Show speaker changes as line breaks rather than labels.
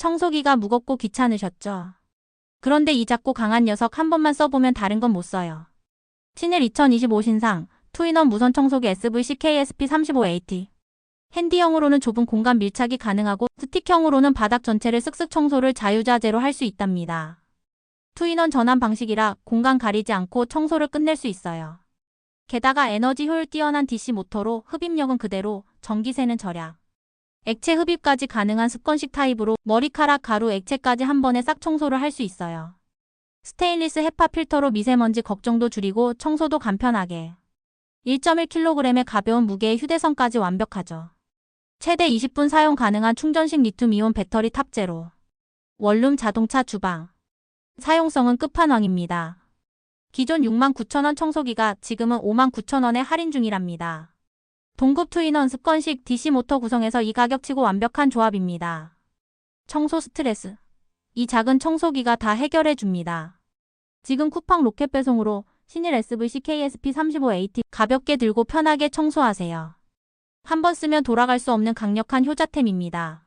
청소기가 무겁고 귀찮으셨죠? 그런데 이 작고 강한 녀석 한 번만 써보면 다른 건 못 써요. 신일 2025 신상 투인원 무선 청소기 SVC-KSP35AT 핸디형으로는 좁은 공간 밀착이 가능하고 스틱형으로는 바닥 전체를 쓱쓱 청소를 자유자재로 할 수 있답니다. 투인원 전환 방식이라 공간 가리지 않고 청소를 끝낼 수 있어요. 게다가 에너지 효율 뛰어난 DC 모터로 흡입력은 그대로, 전기세는 절약. 액체 흡입까지 가능한 습건식 타입으로 머리카락, 가루, 액체까지 한 번에 싹 청소를 할 수 있어요. 스테인리스 헤파 필터로 미세먼지 걱정도 줄이고 청소도 간편하게. 1.1kg의 가벼운 무게의 휴대성까지 완벽하죠. 최대 20분 사용 가능한 충전식 리튬이온 배터리 탑재로. 원룸 자동차 주방. 사용성은 끝판왕입니다. 기존 69,000원 청소기가 지금은 59,000원에 할인 중이랍니다. 동급 투인원 습건식 DC 모터 구성에서 이 가격치고 완벽한 조합입니다. 청소 스트레스. 이 작은 청소기가 다 해결해 줍니다. 지금 쿠팡 로켓 배송으로 신일 SVC KSP35AT 가볍게 들고 편하게 청소하세요. 한 번 쓰면 돌아갈 수 없는 강력한 효자템입니다.